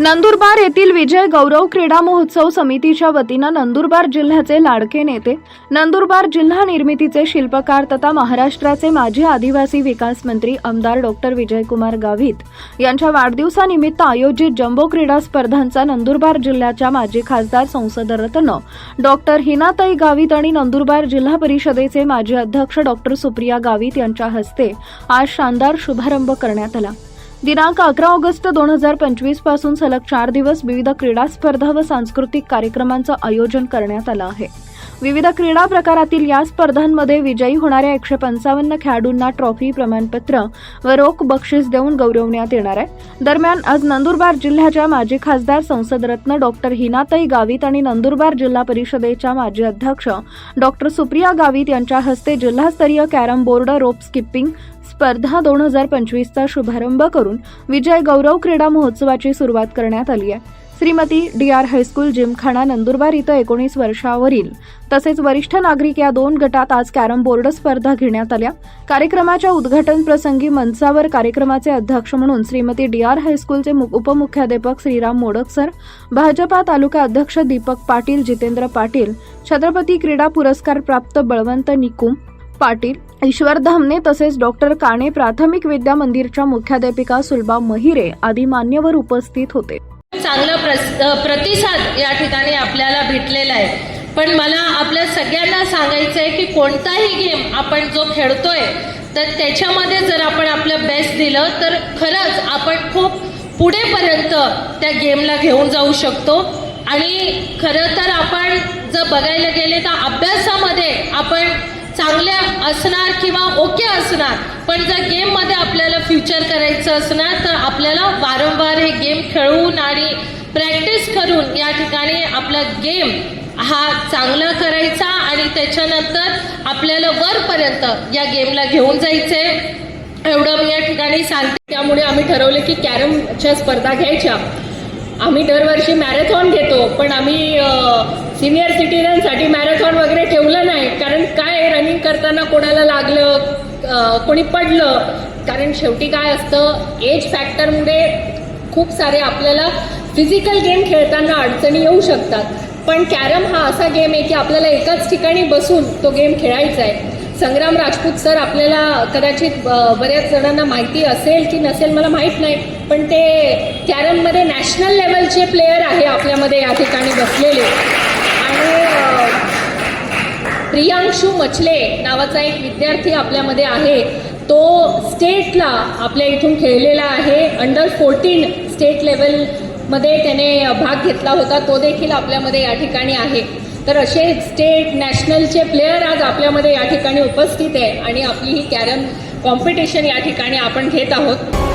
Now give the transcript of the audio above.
नंदुरबार येथील विजय गौरव क्रीडा महोत्सव समितीच्या वतीनं नंदुरबार जिल्ह्याचे लाडके नेते नंदुरबार जिल्हा निर्मितीचे शिल्पकार तथा महाराष्ट्राचे माजी आदिवासी विकास मंत्री आमदार डॉक्टर विजयकुमार गावित यांच्या वाढदिवसानिमित्त आयोजित जम्बो क्रीडा स्पर्धांचा नंदुरबार जिल्ह्याच्या माजी खासदार संसदरत्न डॉक्टर हिनाताई गावित आणि नंदुरबार जिल्हा परिषदेचे माजी अध्यक्ष डॉक्टर सुप्रिया गावित यांच्या हस्ते आज शानदार शुभारंभ करण्यात आला. दिनांक अकरा ऑगस्ट दोन हजार पंचवीसपासून सलग चार दिवस विविध क्रीडा स्पर्धा व सांस्कृतिक कार्यक्रमांचं आयोजन करण्यात आलं आहे. विविध क्रीडा प्रकारातील या स्पर्धांमध्ये विजयी होणाऱ्या एकशे पंचावन्न खेळाडूंना ट्रॉफी प्रमाणपत्र व रोख बक्षीस देऊन गौरवण्यात येणार आहे. दरम्यान आज नंदुरबार जिल्ह्याच्या माजी खासदार संसदरत्न डॉक्टर हिनाताई गावित आणि नंदुरबार जिल्हा परिषदेच्या माजी अध्यक्ष डॉक्टर सुप्रिया गावित यांच्या हस्ते जिल्हास्तरीय कॅरम बोर्ड रोप स्किपिंग स्पर्धा दोन हजार पंचवीसचा शुभारंभ करून विजय गौरव क्रीडा महोत्सवाची सुरुवात करण्यात आली आहे. Shrimati D R high school gymkhana Nandurbar इथं एकोणीस वर्षावरील तसेच वरिष्ठ नागरिक या दोन गटात आज कॅरम बोर्ड स्पर्धा घेण्यात आल्या. कार्यक्रमाच्या उद्घाटन प्रसंगी मंचावर कार्यक्रमाचे अध्यक्ष म्हणून श्रीमती डी आर हायस्कूलचे मु- उपमुख्याध्यापक श्रीराम मोडक सर भाजपा तालुका अध्यक्ष दीपक पाटील जितेंद्र पाटील छत्रपती क्रीडा पुरस्कार प्राप्त बळवंत निकुम पाटील ईश्वर धामणे तसेच डॉक्टर काणे प्राथमिक विद्या मंदिरच्या मुख्याध्यापिका सुलभा महिरे आदी मान्यवर उपस्थित होते. चांगला प्रतिसाद या ठिकाणी आपल्याला भेटलेला आहे. पण मला आपल्या सगळ्यांना सांगायचं आहे की कोणताही गेम आपण जो खेळतोय तर त्याच्यामध्ये जर आपण आपलं बेस्ट दिलं तर खरंच आपण खूप पुढेपर्यंत त्या गेमला घेऊन जाऊ शकतो. आणि खरं तर आपण जर बघायला गेले तर अभ्यासामध्ये आपण चांगल्या असणार किंवा ओके असणार पण जर गेममध्ये आपल्याला फ्युचर करायचं असणार तर आपल्याला वारंवार हे गेम खेळून आणि प्रॅक्टिस करून या ठिकाणी आपला गेम हा चांगला करायचा आणि त्याच्यानंतर आपल्याला वरपर्यंत या गेमला घेऊन जायचे एवढं मी या ठिकाणी सांगते. त्यामुळे आम्ही ठरवलं की कॅरमच्या स्पर्धा घ्यायच्या. आम्ही दरवर्षी मॅरेथॉन घेतो पण आम्ही सिनियर सिटीजनसाठी मॅरेथॉन वगैरे ठेवलं नाही. कारण काय रनिंग करताना कोणाला लागलं कोणी पडलं? कारण शेवटी काय असतं एज फॅक्टरमुळे खूप सारे आपल्याला फिजिकल गेम खेळताना अडचणी येऊ शकतात. पण कॅरम हा असा गेम आहे की आपल्याला एकाच ठिकाणी बसून तो गेम खेळायचा आहे. संग्राम राजपूत सर आपल्याला कदाचित बऱ्याच जणांना माहिती असेल की नसेल मला माहीत नाही. पण ते कॅरममध्ये नॅशनल लेवलचे प्लेयर आहे आपल्यामध्ये या ठिकाणी बसलेले. आणि प्रियांशु प्रियांशू मछले नावाचा एक विद्यार्थी आपल्यामध्ये आहे. तो स्टेटला आपल्या इथून खेळलेला आहे. अंडर फोर्टीन स्टेट लेवलमध्ये त्याने भाग घेतला होता. तो देखील आपल्यामध्ये या ठिकाणी आहे. तर असे स्टेट नॅशनलचे प्लेयर आज आपल्यामध्ये या ठिकाणी उपस्थित आहे आणि आपली ही कॅरम कॉम्पिटिशन या ठिकाणी आपण घेत आहोत.